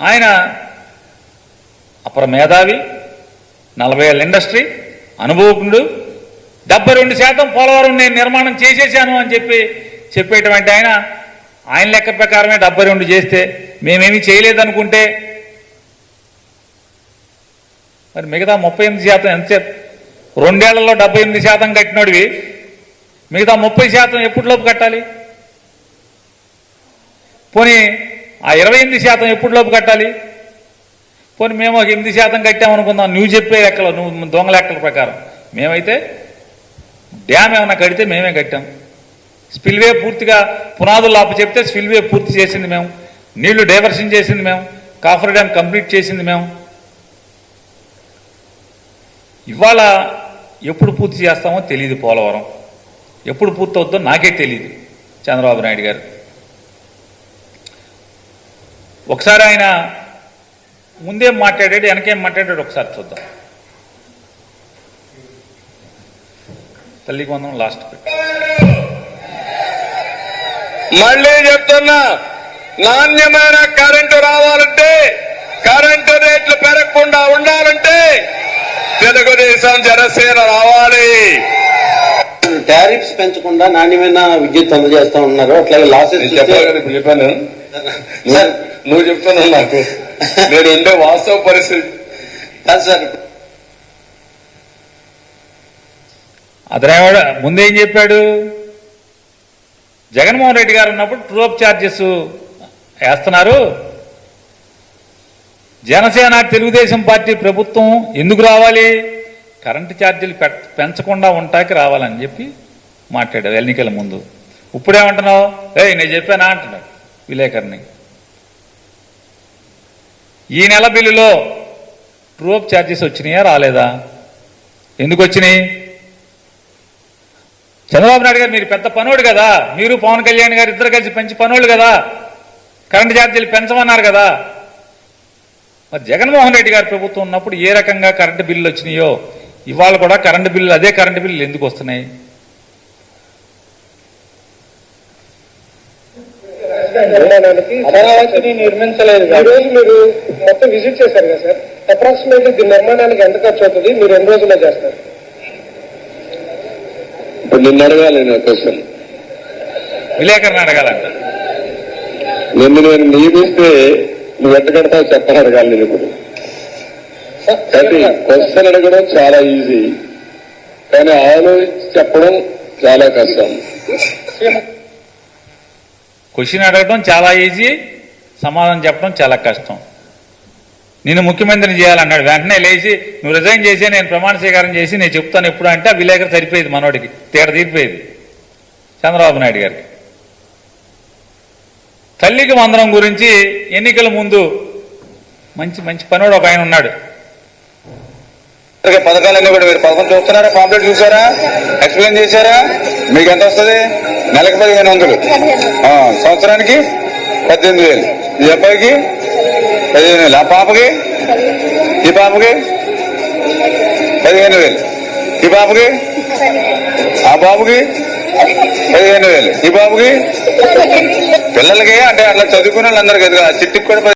ఆయన అపర మేధావి నలభై ఏళ్ళ ఇండస్ట్రీ అనుభవజ్ఞుడు. డెబ్బై రెండు శాతం పోలవరం నేను నిర్మాణం చేసేసాను అని చెప్పి చెప్పేటువంటి ఆయన ఆయన లెక్క ప్రకారమే డెబ్బై రెండు చేస్తే మేమేమీ చేయలేదనుకుంటే మరి మిగతా ముప్పై ఎనిమిది శాతం ఎంతసేపు రెండేళ్ళలో డెబ్బై ఎనిమిది శాతం కట్టినోడివి. మిగతా ముప్పై శాతం ఎప్పటిలోపు కట్టాలి? పోనీ ఆ ఇరవై ఎనిమిది శాతం ఎప్పుడులోపు కట్టాలి? పోనీ మేము ఒక ఎనిమిది శాతం కట్టామనుకుందాం నువ్వు చెప్పే లెక్కలు నువ్వు దొంగ లెక్కల ప్రకారం. మేమైతే డ్యామ్ ఏమైనా కడితే మేమే కట్టాం. స్పిల్వే పూర్తిగా పునాదులు ఆపు చెప్తే స్పిల్వే పూర్తి చేసింది మేము. నీళ్ళు డైవర్షన్ చేసింది మేము. కాఫర్ డ్యామ్ కంప్లీట్ చేసింది మేము. ఇవాళ ఎప్పుడు పూర్తి చేస్తామో తెలియదు పోలవరం. ఎప్పుడు పూర్తవుద్దో నాకే తెలియదు చంద్రబాబు నాయుడు గారు. ఒకసారి ఆయన ముందేం మాట్లాడాడు వెనకేం మాట్లాడాడు ఒకసారి చూద్దాం. తల్లికి వందనం లాస్ట్ పెట్టి. మళ్ళీ చెప్తున్నా నాణ్యమైన కరెంటు రావాలంటే కరెంటు రేట్లు పెరగకుండా ఉండాలంటే తెలుగుదేశం జనసేన రావాలి. టారిఫ్స్ పెంచకుండా నాణ్యమైన విద్యుత్ అందజేస్తా ఉన్నారు. అట్లాగే లాసెస్ చెప్పాను నువ్వు చెప్తున్నావు నాకు నేను ఉండే వాస్తవ పరిస్థితి. కాదు సార్. అతనేవాడు ముందేం చెప్పాడు? జగన్మోహన్ రెడ్డి గారు ఉన్నప్పుడు ట్రూప్ ఛార్జెస్ వేస్తున్నారు. జనసేన తెలుగుదేశం పార్టీ ప్రభుత్వం ఎందుకు రావాలి? కరెంటు ఛార్జీలు పెంచకుండా ఉంటాకి రావాలని చెప్పి మాట్లాడావు ఎన్నికల ముందు. ఇప్పుడేమంటున్నావు? ఏయ్ నేను చెప్పానా అంటున్నాడు విలేకరుని. ఈ నెల బిల్లులో ట్రూప్ ఛార్జెస్ వచ్చినాయా రాలేదా? ఎందుకు వచ్చినాయి? చంద్రబాబు నాయుడు గారు మీరు పెద్ద పనోడు కదా. మీరు పవన్ కళ్యాణ్ గారు ఇద్దరు కలిసి పెంచి పనోళ్ళు కదా. కరెంటు ఛార్జీలు పెంచమన్నారు కదా. మరి జగన్మోహన్ రెడ్డి గారి ప్రభుత్వం ఉన్నప్పుడు ఏ రకంగా కరెంటు బిల్లులు వచ్చినాయో ఇవాళ కూడా కరెంటు బిల్లు అదే కరెంటు బిల్లులు ఎందుకు వస్తున్నాయి? అమరావతిని నిర్మించలేదు ఈ రోజు మీరు మొత్తం విజిట్ చేశారు కదా సార్? అప్రాక్సిమేట్లీ దీని నిర్మాణానికి ఎంత ఖర్చు అవుతుంది? మీరు ఎన్ని రోజుల్లో చేస్తారు? ఇప్పుడు నిన్ను అడగాలి నేను క్వశ్చన్. విలేకరుని అడగాలంట. నిన్ను నేను నియమిస్తే నువ్వు ఎంత కడతావు చెప్పని అడగాలి నేను ఇప్పుడు. క్వశ్చన్ అడగడం చాలా ఈజీ కానీ ఆలోచించి చెప్పడం చాలా కష్టం. క్వశ్చన్ అడగడం చాలా ఈజీ సమాధానం చెప్పడం చాలా కష్టం. నేను ముఖ్యమంత్రిని చేయాలన్నాడు. వెంటనే లేచి నువ్వు రిజైన్ చేసి నేను ప్రమాణ స్వీకారం చేసి నేను చెప్తాను ఎప్పుడు అంటే ఆ విలేకరు సరిపోయేది మనోడికి తీర తీరిపోయేది. చంద్రబాబు నాయుడు గారికి. తల్లికి మందరం గురించి ఎన్నికల ముందు మంచి మంచి పనోడు ఒక ఆయన ఉన్నాడు. పథకాలన్నీ కూడా మీరు పథకం చూస్తున్నారా? పాంప్లెట్ చూసారా ఎక్స్ప్లెయిన్ చేశారా? మీకు ఎంత వస్తుంది? నెలకు పదిహేను వందలు. సంవత్సరానికి పద్దెనిమిది వేలు. ఈ అబ్బాయికి పదిహేను వేలు. ఆ పాపకి? ఈ పాపకి? పదిహేను వేలు. ఈ పాపకి? ఆ బాబుకి పదిహేను వేలు. ఈ బాబుకి పిల్లలకి అంటే అట్లా చదువుకున్న వాళ్ళందరికీ చిట్టికి కూడా